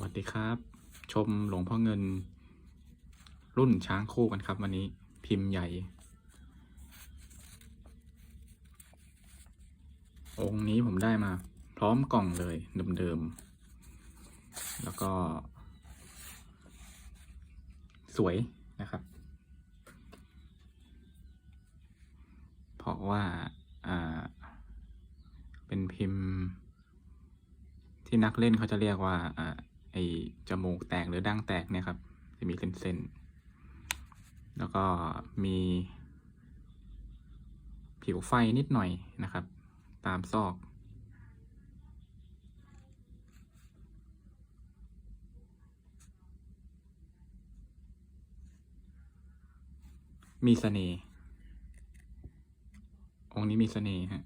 วัสดีครับ ชมหลวงพ่อเงิน รุ่นช้างคู่กันครับ วันนี้พิมพ์ใหญ่ องค์นี้ผมได้มา พร้อมกล่องเลยเดิมๆแล้วก็ สวยนะครับ เพราะว่าอ่า เป็นพิมพ์ที่นักเล่นเขาจะเรียกว่า ไอจมูกแตกหรือดั้งแตกเนี่ยครับ จะมีเส้นๆ แล้วก็มีผิวไฟนิดหน่อยนะครับ ตามซอกมีเสน่ห์ องค์นี้มีเสน่ห์ฮะ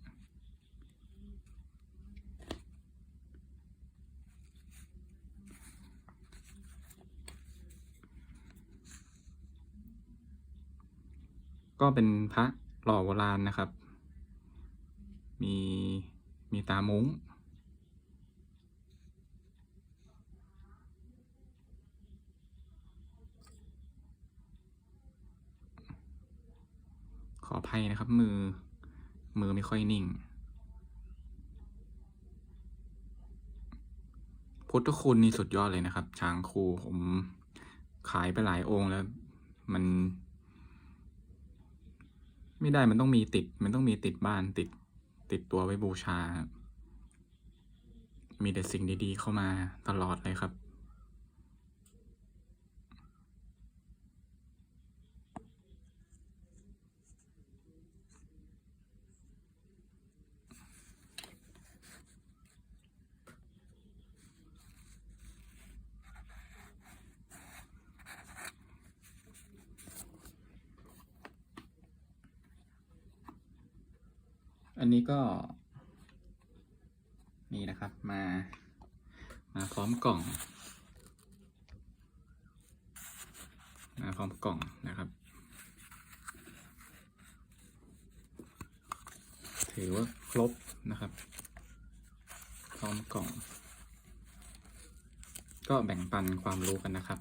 ก็เป็นพระหล่อโบราณนะครับ มีมีตามุ้ง ขออภัยนะครับมือ มือไม่ค่อยนิ่ง พุทธคุณนี่สุดยอดเลยนะครับ ช้างคูผมขายไปหลายองค์แล้วมัน ไม่ได้มันต้องมีติด มันต้องมีติดบ้านติด ติดตัวไว้บูชา มีแต่สิ่งดีๆเข้ามาตลอดเลยครับ อันนี้ก็ นี่นะครับมา มาพร้อมกล่อง มาพร้อมกล่องนะครับ ถือว่าครบนะครับ พร้อมกล่อง ก็แบ่งปันความรู้กันนะครับ